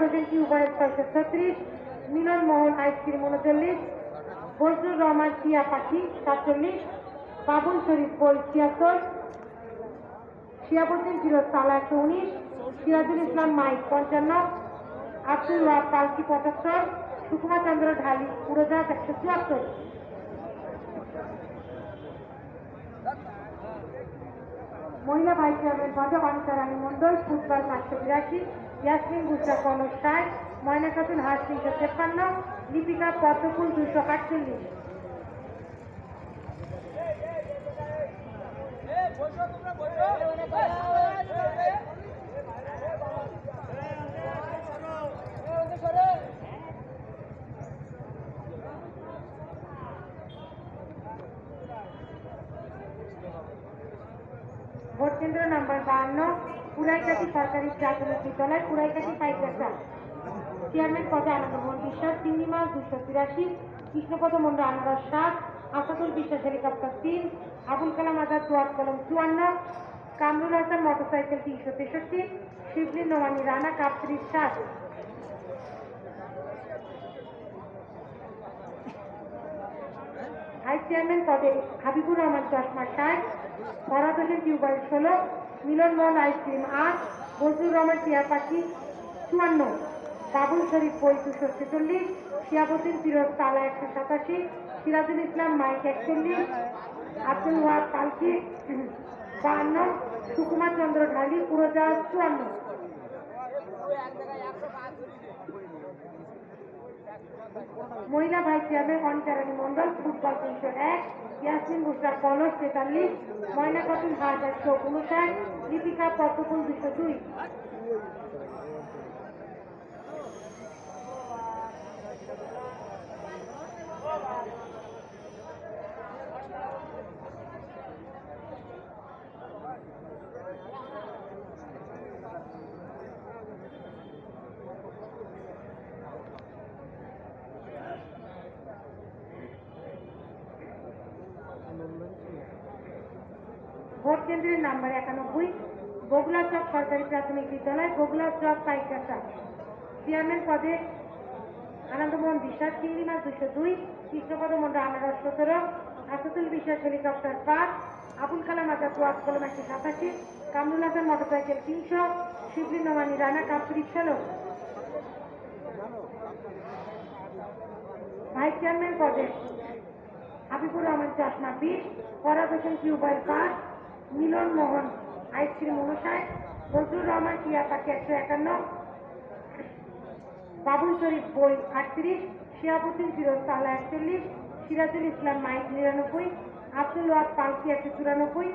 Hossain tubewell ছয়শো ছত্রিশ মিলন মোহন ice cream উনচল্লিশ বজরুর রহমান টিয়া পাখি সাতচল্লিশ, বাবুল শরীফ বই ছিয়াত্তর, শিয়াবুদ্দিন ফিরোজ তালা একশো উনিশ, সিরাজুল ইসলাম মাইক পঞ্চান্ন আব্দুল ওয়াব পালকি পঁচাত্তর সুকুমা চন্দ্র ঢালি উড়োজাহাজ একশো চুয়াত্তর। মহিলা ভাইস চেয়ারম্যান পদে অনিতা রানী মন্ডল ফুটবল পাঁচশো বিরাশি ইয়াসমিন কনক ষাট ময়না খাতুন হাস তিনশো তেপ্পান্ন লিপিকা পদ্মফুল দুশো আটচল্লিশ। ভোট কেন্দ্র নাম্বার বাহান্ন পুরাইকাটি সরকারি প্রাথমিক বিদ্যালয় কুড়াইকাটি পাইকাটা চেয়ারম্যান পদে আনন্দমোহন বিশ্বাস চিংড়ি মাছ দুশো তিরাশি, কৃষ্ণপদ মন্ডল আনারস সাত আসাদুল বিশ্বাস হেলিকপ্টার তিন, আবুল কালাম আজাদ দোয়াত কলম চুয়ান্ন, কামরুল হাসান মোটরসাইকেল তিনশো তেষট্টি, শিবলি নোমানি রানা কাপ সাত ভাইস চেয়ারম্যান পদে হাবিবুর রহমান চশমা ষাট ফরাদ হোসেন টিউবওয়েল ষোলো, মিলন মোহন আইসক্রিম আট বজরুর রহমান টিয়া পাখি চুয়ান্ন, বাবুল শরীফ বই দুশো ছেচল্লিশ, শিয়াবুদ্দিন ফিরোজ তালা একশো সাতাশি, সিরাজুল ইসলাম মাইক একচল্লিশ, আব্দুল ওয়াহাব পালকি বাহান্ন, সুকুমার চন্দ্র ঢালি উড়োজাহাজ চুয়ান্ন। মহিলা vice chairman Anitarani Mondal football তিনশো এক ইয়াসিন বুসরা কলস তেতাল্লিশ, ময়না খাতুন হাজার একশো উনষাট লিপিকা পদ্মফুল দুশো দুই। ভোট কেন্দ্রের নাম্বার একানব্বই বগুলা চক সরকারি প্রাথমিক বিদ্যালয় বগুলা চক পাইকাটা চেয়ারম্যান পদে আনন্দমোহন বিশ্বাস চিংড়ি মাছ দুশো দুই, কৃষ্ণপদ মন্ডল আনারস সতেরো আসাদুল বিশ্বাস হেলিকপ্টার পাঁচ, আবুল কালাম আজাদ ওয়াক কলম একশো সাতাশি, কামরুল হাসান মোটরসাইকেল তিনশো শিবলি নোমানি রানা কাপুরি ষোলো। ভাইস চেয়ারম্যান পদে হাবিবুর রহমান চশমা বিশ ফরাদ হোসেন টিউবওয়েল পাঁচ মিলন মোহন আইসির মনসায় নজরুল রহমান, টিয়া পাখি একশো একান্ন। বাবুল শরীফ বই আটত্রিশ, শিয়াবুদ্দিন ফিরোজ তাহলা একচল্লিশ, সিরাজুল ইসলাম মাইক নিরানব্বই, আব্দুল ওয়াদ পালকি একশো চুরানব্বই